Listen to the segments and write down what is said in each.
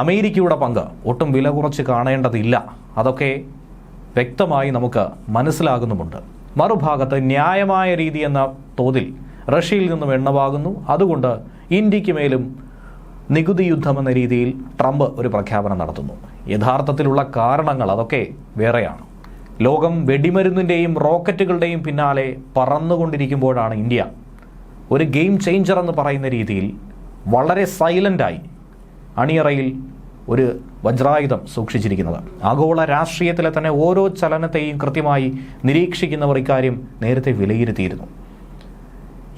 അമേരിക്കയുടെ പങ്ക് ഒട്ടും വില കുറച്ച് കാണേണ്ടതില്ല. അതൊക്കെ വ്യക്തമായി നമുക്ക് മനസ്സിലാകുന്നുമുണ്ട്. മറുഭാഗത്ത് ന്യായമായ രീതി എന്ന തോതിൽ റഷ്യയിൽ നിന്നും എണ്ണവാകുന്നു അതുകൊണ്ട് ഇന്ത്യയ്ക്ക് മേലും നികുതി യുദ്ധമെന്ന രീതിയിൽ ട്രംപ് ഒരു പ്രഖ്യാപനം നടത്തുന്നു. യഥാർത്ഥത്തിലുള്ള കാരണങ്ങൾ അതൊക്കെ വേറെയാണ്. ലോകം വെടിമരുന്നിന്റെയും റോക്കറ്റുകളുടെയും പിന്നാലെ പറന്നുകൊണ്ടിരിക്കുമ്പോഴാണ് ഇന്ത്യ ഒരു ഗെയിം ചേഞ്ചർ എന്ന് പറയുന്ന രീതിയിൽ വളരെ സൈലന്റായി അണിയറയിൽ ഒരു വജ്രായുധം സൂക്ഷിച്ചിരിക്കുന്നത്. ആഗോള രാഷ്ട്രീയത്തിലെ തന്നെ ഓരോ ചലനത്തെയും കൃത്യമായി നിരീക്ഷിക്കുന്നവർ ഇക്കാര്യം നേരത്തെ വിലയിരുത്തിയിരുന്നു.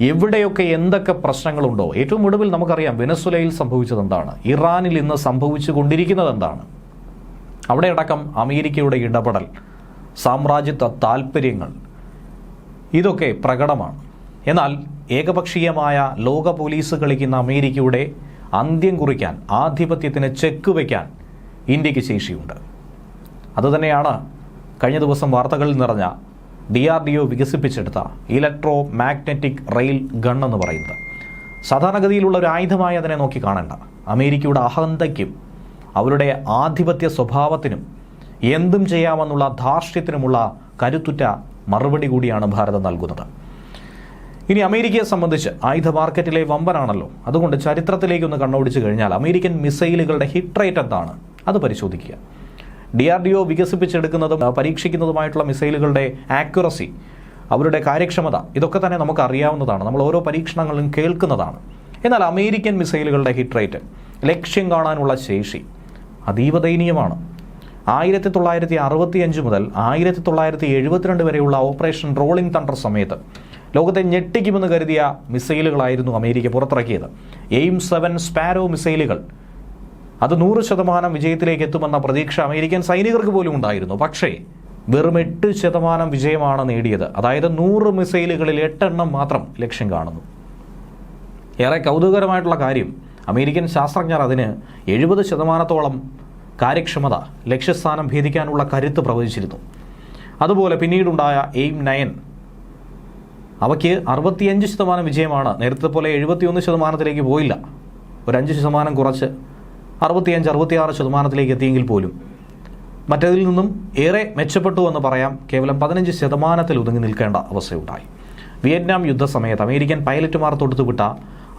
എവിടെയൊക്കെ എന്തൊക്കെ പ്രശ്നങ്ങളുണ്ടോ ഏറ്റവും ഒടുവിൽ നമുക്കറിയാം വെനസ്വലയിൽ സംഭവിച്ചത് എന്താണ് ഇറാനിൽ ഇന്ന് സംഭവിച്ചു കൊണ്ടിരിക്കുന്നത് എന്താണ് അവിടെയടക്കം അമേരിക്കയുടെ ഇടപെടൽ സാമ്രാജ്യത്വ താൽപ്പര്യങ്ങൾ ഇതൊക്കെ പ്രകടമാണ്. എന്നാൽ ഏകപക്ഷീയമായ ലോക പോലീസ് കളിക്കുന്ന അമേരിക്കയുടെ അന്ത്യം കുറിക്കാൻ ആധിപത്യത്തിന് ചെക്ക് വയ്ക്കാൻ ഇന്ത്യയ്ക്ക് ശേഷിയുണ്ട്. അതുതന്നെയാണ് കഴിഞ്ഞ ദിവസം വാർത്തകളിൽ നിറഞ്ഞ ഡി ആർ ഡി ഒ വികസിപ്പിച്ചെടുത്ത ഇലക്ട്രോ മാഗ്നറ്റിക് റെയിൽ ഗൺ എന്ന് പറയുന്നത്. സാധാരണഗതിയിലുള്ള ഒരു ആയുധമായി അതിനെ നോക്കി കാണേണ്ട. അമേരിക്കയുടെ അഹന്തയ്ക്കും അവരുടെ ആധിപത്യ സ്വഭാവത്തിനും എന്തും ചെയ്യാമെന്നുള്ള ധാർഷ്ട്യത്തിനുമുള്ള കരുത്തുറ്റ മറുപടി കൂടിയാണ് ഭാരതം നൽകുന്നത്. ഇനി അമേരിക്കയെ സംബന്ധിച്ച് ആയുധ മാർക്കറ്റിലെ വമ്പനാണല്ലോ. അതുകൊണ്ട് ചരിത്രത്തിലേക്ക് ഒന്ന് കണ്ണോടിച്ചു കഴിഞ്ഞാൽ അമേരിക്കൻ മിസൈലുകളുടെ ഹിറ്റ് റേറ്റ് എന്താണ്? അത് പരിശോധിക്കുക. ഡി ആർ ഡി ഒ വികസിപ്പിച്ചെടുക്കുന്നതും പരീക്ഷിക്കുന്നതുമായിട്ടുള്ള മിസൈലുകളുടെ ആക്യുറസി അവരുടെ കാര്യക്ഷമത ഇതൊക്കെ തന്നെ നമുക്ക് അറിയാവുന്നതാണ് നമ്മൾ ഓരോ പരീക്ഷണങ്ങളും കേൾക്കുന്നതാണ്. എന്നാൽ അമേരിക്കൻ മിസൈലുകളുടെ ഹിറ്റ് റേറ്റ് ലക്ഷ്യം കാണാനുള്ള ശേഷി അതീവ ദയനീയമാണ്. ആയിരത്തി തൊള്ളായിരത്തി അറുപത്തി അഞ്ച് മുതൽ ആയിരത്തി തൊള്ളായിരത്തി എഴുപത്തിരണ്ട് വരെയുള്ള ഓപ്പറേഷൻ റോളിംഗ് തണ്ടർ സമയത്ത് ലോകത്തെ ഞെട്ടിക്കുമെന്ന് കരുതിയ മിസൈലുകളായിരുന്നു അമേരിക്ക പുറത്തിറക്കിയത്. എയിം സെവൻ സ്പാരോ മിസൈലുകൾ. അത് നൂറ് ശതമാനം വിജയത്തിലേക്ക് എത്തുമെന്ന പ്രതീക്ഷ അമേരിക്കൻ സൈനികർക്ക് പോലും ഉണ്ടായിരുന്നു. പക്ഷേ വെറും എട്ട് ശതമാനം വിജയമാണ് നേടിയത്. അതായത് നൂറ് മിസൈലുകളിൽ എട്ടെണ്ണം മാത്രം ലക്ഷ്യം കാണുന്നു. ഏറെ കൗതുകകരമായിട്ടുള്ള കാര്യം അമേരിക്കൻ ശാസ്ത്രജ്ഞർ അതിന് എഴുപത് ശതമാനത്തോളം കാര്യക്ഷമത ലക്ഷ്യസ്ഥാനം ഭേദിക്കാനുള്ള കരുത്ത് പ്രവചിച്ചിരുന്നു. അതുപോലെ പിന്നീടുണ്ടായ എയിം നയൻ അവയ്ക്ക് അറുപത്തിയഞ്ച് ശതമാനം വിജയമാണ്. നേരത്തെ പോലെ എഴുപത്തിയൊന്ന് ശതമാനത്തിലേക്ക് പോയില്ല. ഒരു അഞ്ച് ശതമാനം കുറച്ച് അറുപത്തിയഞ്ച് അറുപത്തിയാറ് ശതമാനത്തിലേക്ക് എത്തിയെങ്കിൽ പോലും. മറ്റതിൽ നിന്നും ഏറെ മെച്ചപ്പെട്ടു എന്ന് പറയാം. കേവലം പതിനഞ്ച് ശതമാനത്തിൽ ഒതുങ്ങി നിൽക്കേണ്ട അവസ്ഥയുണ്ടായി. വിയറ്റ്നാം യുദ്ധസമയത്ത് അമേരിക്കൻ പൈലറ്റുമാർ തൊടുത്തുവിട്ട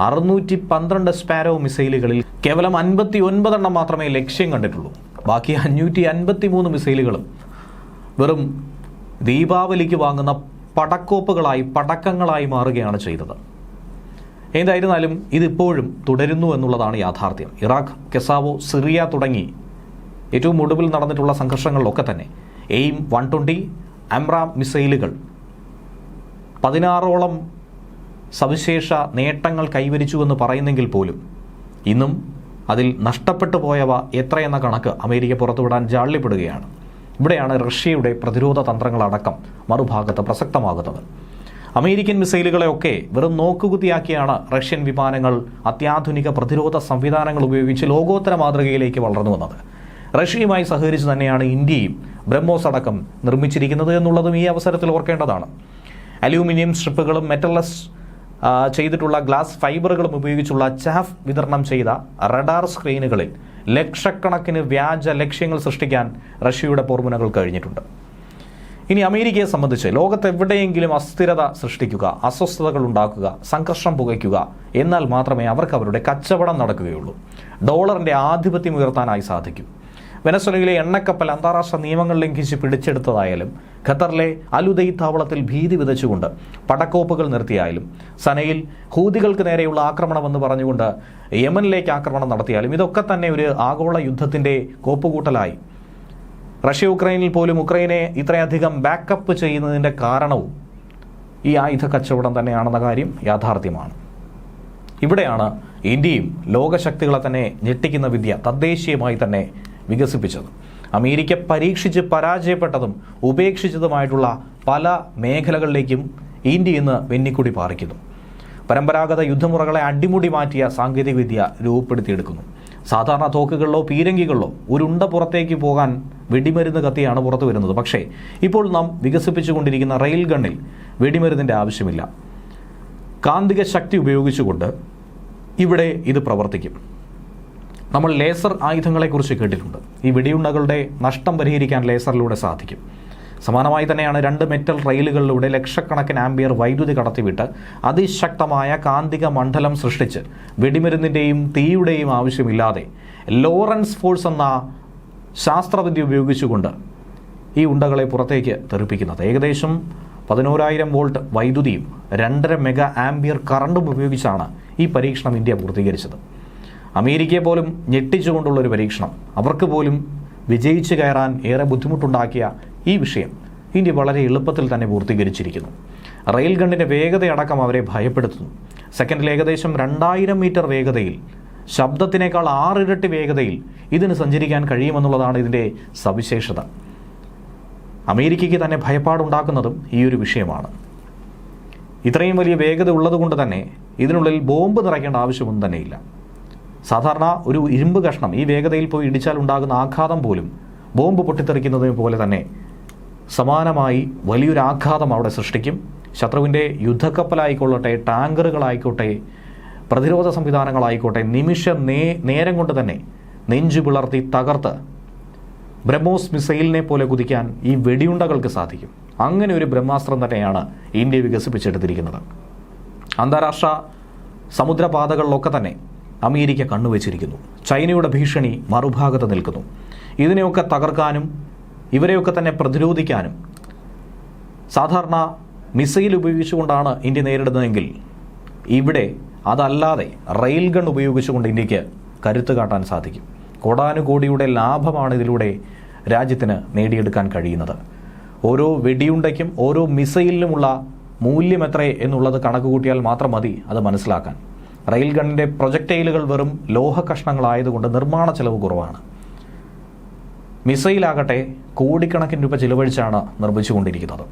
അറുന്നൂറ്റി പന്ത്രണ്ട് സ്പാരോ മിസൈലുകളിൽ കേവലം അൻപത്തി ഒൻപതെണ്ണം മാത്രമേ ലക്ഷ്യം കണ്ടിട്ടുള്ളൂ. ബാക്കി അഞ്ഞൂറ്റി അൻപത്തി മൂന്ന് മിസൈലുകളും വെറും ദീപാവലിക്ക് വാങ്ങുന്ന പടക്കോപ്പുകളായി പടക്കങ്ങളായി മാറുകയാണ് ചെയ്തത്. എന്തായിരുന്നാലും ഇതിപ്പോഴും തുടരുന്നു എന്നുള്ളതാണ് യാഥാർത്ഥ്യം. ഇറാഖ് കെസാവോ സിറിയ തുടങ്ങി ഏറ്റവും ഒടുവിൽ നടന്നിട്ടുള്ള സംഘർഷങ്ങളിലൊക്കെ തന്നെ എയിം വൺ ട്വന്റി അംറാം മിസൈലുകൾ പതിനാറോളം സവിശേഷ നേട്ടങ്ങൾ കൈവരിച്ചുവെന്ന് പറയുന്നെങ്കിൽ പോലും ഇന്നും അതിൽ നഷ്ടപ്പെട്ടു പോയവ എത്രയെന്ന കണക്ക് അമേരിക്ക പുറത്തുവിടാൻ ജാള്യപ്പെടുകയാണ്. ഇവിടെയാണ് റഷ്യയുടെ പ്രതിരോധ തന്ത്രങ്ങളടക്കം മറുഭാഗത്ത് പ്രസക്തമാകുന്നത്. അമേരിക്കൻ മിസൈലുകളെയൊക്കെ വെറും നോക്കുകുത്തിയാക്കിയാണ് റഷ്യൻ വിമാനങ്ങൾ അത്യാധുനിക പ്രതിരോധ സംവിധാനങ്ങൾ ഉപയോഗിച്ച് ലോകോത്തര മാതൃകയിലേക്ക് വളർന്നു വന്നത്. റഷ്യയുമായി സഹകരിച്ച് തന്നെയാണ് ഇന്ത്യയും ബ്രഹ്മോസ് അടക്കം നിർമ്മിച്ചിരിക്കുന്നത് എന്നുള്ളതും ഈ അവസരത്തിൽ ഓർക്കേണ്ടതാണ്. അലൂമിനിയം സ്ട്രിപ്പുകളും മെറ്റലസ് ചെയ്തിട്ടുള്ള ഗ്ലാസ് ഫൈബറുകളും ഉപയോഗിച്ചുള്ള ചാഫ് വിതരണം ചെയ്ത റഡാർ സ്ക്രീനുകളിൽ ലക്ഷക്കണക്കിന് വ്യാജ ലക്ഷ്യങ്ങൾ സൃഷ്ടിക്കാൻ റഷ്യയുടെ പോർമുനകൾ കഴിഞ്ഞിട്ടുണ്ട്. ഇനി അമേരിക്കയെ സംബന്ധിച്ച് ലോകത്തെവിടെയെങ്കിലും അസ്ഥിരത സൃഷ്ടിക്കുക അസ്വസ്ഥതകൾ ഉണ്ടാക്കുക സംഘർഷം പുകയ്ക്കുക എന്നാൽ മാത്രമേ അവർക്ക് അവരുടെ കച്ചവടം നടക്കുകയുള്ളൂ. ഡോളറിന്റെ ആധിപത്യം ഉയർത്താനായി സാധിക്കും. വെനസ്വലയിലെ എണ്ണക്കപ്പൽ അന്താരാഷ്ട്ര നിയമങ്ങൾ ലംഘിച്ച് പിടിച്ചെടുത്തതായാലും ഖത്തറിലെ അലുദൈ താവളത്തിൽ ഭീതി വിതച്ചുകൊണ്ട് പടക്കോപ്പുകൾ നിർത്തിയായാലും സനയിൽ ഹൂതികൾക്ക് നേരെയുള്ള ആക്രമണമെന്ന് പറഞ്ഞുകൊണ്ട് യമനിലേക്ക് ആക്രമണം നടത്തിയാലും ഇതൊക്കെ തന്നെ ഒരു ആഗോള യുദ്ധത്തിന്റെ കോപ്പുകൂട്ടലായി. റഷ്യ ഉക്രൈനിൽ പോലും ഉക്രൈനെ ഇത്രയധികം ബാക്കപ്പ് ചെയ്യുന്നതിന്റെ കാരണവും ഈ ആയുധ കച്ചവടം തന്നെയാണെന്ന കാര്യം യാഥാർത്ഥ്യമാണ്. ഇവിടെയാണ് ഇന്ത്യയും ലോകശക്തികളെ തന്നെ ഞെട്ടിക്കുന്ന വിദ്യ തദ്ദേശീയമായി തന്നെ വികസിപ്പിച്ചത്. അമേരിക്ക പരീക്ഷിച്ച് പരാജയപ്പെട്ടതും ഉപേക്ഷിച്ചതുമായിട്ടുള്ള പല മേഖലകളിലേക്കും ഇന്ത്യ ഇന്ന് വെന്നിക്കുടി പാറിക്കുന്നു. പരമ്പരാഗത യുദ്ധമുറകളെ അടിമുടി മാറ്റിയ സാങ്കേതികവിദ്യ രൂപപ്പെടുത്തിയെടുക്കുന്നു. സാധാരണ തോക്കുകളിലോ പീരങ്കികളിലോ ഉരുണ്ട പുറത്തേക്ക് പോകാൻ വെടിമരുന്ന് കത്തിയാണ് പുറത്തു വരുന്നത്. പക്ഷേ ഇപ്പോൾ നാം വികസിപ്പിച്ചുകൊണ്ടിരിക്കുന്ന റെയിൽ ഗണ്ണിൽ വെടിമരുന്നിന്റെ ആവശ്യമില്ല. കാന്തിക ശക്തി ഉപയോഗിച്ചുകൊണ്ട് ഇവിടെ ഇത് പ്രവർത്തിക്കും. നമ്മൾ ലേസർ ആയുധങ്ങളെക്കുറിച്ച് കേട്ടിട്ടുണ്ട്. ഈ വെടിയുണ്ടകളുടെ നഷ്ടം പരിഹരിക്കാൻ ലേസറിലൂടെ സാധിക്കും. സമാനമായി തന്നെയാണ് രണ്ട് മെറ്റൽ റെയിലുകളിലൂടെ ലക്ഷക്കണക്കിന് ആംബിയർ വൈദ്യുതി കടത്തിവിട്ട് അതിശക്തമായ കാന്തിക മണ്ഡലം സൃഷ്ടിച്ച് വെടിമരുന്നിന്റെയും തീയുടെയും ആവശ്യമില്ലാതെ ലോറൻസ് ഫോഴ്സ് എന്ന ശാസ്ത്രവിദ്യ ഉപയോഗിച്ചുകൊണ്ട് ഈ ഉണ്ടകളെ പുറത്തേക്ക് തെറിപ്പിക്കുന്നത്. ഏകദേശം പതിനോരായിരം വോൾട്ട് വൈദ്യുതിയും രണ്ടര മെഗാ ആംബിയർ കറണ്ടും ഉപയോഗിച്ചാണ് ഈ പരീക്ഷണം ഇന്ത്യ പൂർത്തീകരിച്ചത്. അമേരിക്കയെ പോലും ഞെട്ടിച്ചുകൊണ്ടുള്ള ഒരു പരീക്ഷണം. അവർക്ക് പോലും വിജയിച്ചു കയറാൻ ഏറെ ബുദ്ധിമുട്ടുണ്ടാക്കിയ ഈ വിഷയം ഇന്ത്യ വളരെ എളുപ്പത്തിൽ തന്നെ പൂർത്തീകരിച്ചിരിക്കുന്നു. റെയിൽ ഗണ്ണിന്റെ വേഗതയടക്കം അവരെ ഭയപ്പെടുത്തുന്നു. സെക്കൻഡിൽ ഏകദേശം രണ്ടായിരം മീറ്റർ വേഗതയിൽ ശബ്ദത്തിനേക്കാൾ ആറിരട്ടി വേഗതയിൽ ഇതിന് സഞ്ചരിക്കാൻ കഴിയുമെന്നുള്ളതാണ് ഇതിന്റെ സവിശേഷത. അമേരിക്കയ്ക്ക് തന്നെ ഭയപ്പാടുണ്ടാക്കുന്നതും ഈ ഒരു വിഷയമാണ്. ഇത്രയും വലിയ വേഗത ഉള്ളതുകൊണ്ട് തന്നെ ഇതിനുള്ളിൽ ബോംബ് നിറയ്ക്കേണ്ട ആവശ്യമൊന്നും തന്നെയില്ല. സാധാരണ ഒരു ഇരുമ്പ് കഷ്ണം ഈ വേഗതയിൽ പോയി ഇടിച്ചാൽ ഉണ്ടാകുന്ന ആഘാതം പോലും ബോംബ് പൊട്ടിത്തെറിക്കുന്നതിന് പോലെ തന്നെ സമാനമായി വലിയൊരു ആഘാതം അവിടെ സൃഷ്ടിക്കും. ശത്രുവിന്റെ യുദ്ധക്കപ്പലായിക്കൊള്ളട്ടെ ടാങ്കറുകളായിക്കോട്ടെ പ്രതിരോധ സംവിധാനങ്ങളായിക്കോട്ടെ നിമിഷ നേ നേരം കൊണ്ട് തന്നെ നെഞ്ചു പിളർത്തി തകർത്ത് ബ്രഹ്മോസ് മിസൈലിനെ പോലെ കുതിക്കാൻ ഈ വെടിയുണ്ടകൾക്ക് സാധിക്കും. അങ്ങനെ ഒരു ബ്രഹ്മാസ്ത്രം തന്നെയാണ് ഇന്ത്യ വികസിപ്പിച്ചെടുത്തിരിക്കുന്നത്. അന്താരാഷ്ട്ര സമുദ്രപാതകളിലൊക്കെ തന്നെ അമേരിക്ക കണ്ണുവച്ചിരിക്കുന്നു. ചൈനയുടെ ഭീഷണി മറുഭാഗത്ത് നിൽക്കുന്നു. ഇതിനെയൊക്കെ തകർക്കാനും ഇവരെയൊക്കെ തന്നെ പ്രതിരോധിക്കാനും സാധാരണ മിസൈൽ ഉപയോഗിച്ചുകൊണ്ടാണ് ഇന്ത്യ നേരിടുന്നതെങ്കിൽ ഇവിടെ അതല്ലാതെ റെയിൽ ഗൺ ഉപയോഗിച്ചുകൊണ്ട് ഇന്ത്യയ്ക്ക് കരുത്ത് കാട്ടാൻ സാധിക്കും. കോടാനുകോടിയുടെ ലാഭമാണ് ഇതിലൂടെ രാജ്യത്തിന് നേടിയെടുക്കാൻ കഴിയുന്നത്. ഓരോ വെടിയുണ്ടയ്ക്കും ഓരോ മിസൈലിനുമുള്ള മൂല്യം എത്രേ എന്നുള്ളത് കണക്ക് കൂട്ടിയാൽ മാത്രം മതി അത് മനസ്സിലാക്കാൻ. റെയിൽ ഗണ്ണിന്റെ പ്രൊജക്റ്റൈലുകൾ വെറും ലോഹ കഷ്ണങ്ങളായതുകൊണ്ട് നിർമ്മാണ ചെലവ് കുറവാണ്. മിസൈലാകട്ടെ കോടിക്കണക്കിന് രൂപ ചിലവഴിച്ചാണ് നിർമ്മിച്ചുകൊണ്ടിരിക്കുന്നത്.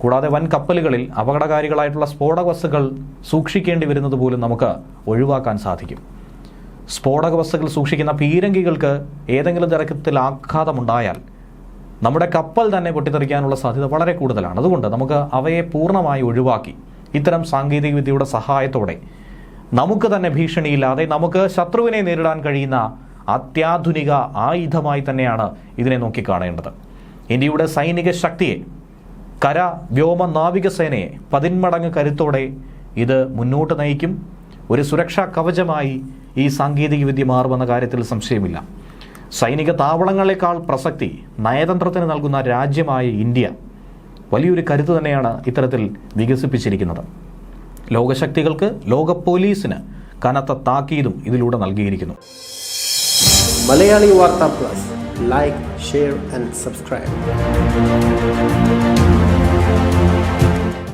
കൂടാതെ വൻ കപ്പലുകളിൽ അപകടകാരികളായിട്ടുള്ള സ്ഫോടക വസ്തുക്കൾ സൂക്ഷിക്കേണ്ടി വരുന്നത് പോലും നമുക്ക് ഒഴിവാക്കാൻ സാധിക്കും. സ്ഫോടക വസ്തുക്കൾ സൂക്ഷിക്കുന്ന പീരങ്കികൾക്ക് ഏതെങ്കിലും തരത്തിൽ ആഘാതമുണ്ടായാൽ നമ്മുടെ കപ്പൽ തന്നെ പൊട്ടിത്തെറിക്കാനുള്ള സാധ്യത വളരെ കൂടുതലാണ്. അതുകൊണ്ട് നമുക്ക് അവയെ പൂർണമായി ഒഴിവാക്കി ഇത്തരം സാങ്കേതികവിദ്യയുടെ സഹായത്തോടെ നമുക്ക് തന്നെ ഭീഷണിയില്ലാതെ നമുക്ക് ശത്രുവിനെ നേരിടാൻ കഴിയുന്ന അത്യാധുനിക ആയുധമായി തന്നെയാണ് ഇതിനെ നോക്കിക്കാണേണ്ടത്. ഇന്ത്യയുടെ സൈനിക ശക്തിയെ കര വ്യോമ നാവികസേനയെ പതിന്മടങ്ങ് കരുത്തോടെ ഇത് മുന്നോട്ട് നയിക്കും. ഒരു സുരക്ഷാ കവചമായി ഈ സാങ്കേതികവിദ്യ മാറുമെന്ന കാര്യത്തിൽ സംശയമില്ല. സൈനിക താവളങ്ങളെക്കാൾ പ്രസക്തി നയതന്ത്രത്തിന് നൽകുന്ന രാജ്യമായ ഇന്ത്യ വലിയൊരു കരുത്ത് തന്നെയാണ് ഇത്തരത്തിൽ വികസിപ്പിച്ചിരിക്കുന്നത്. ലോകശക്തികൾക്ക് ലോക പോലീസിന് കനത്ത താക്കീതും ഇതിലൂടെ നൽകിയിരിക്കുന്നു. Malayali Vartha plus. Like share and subscribe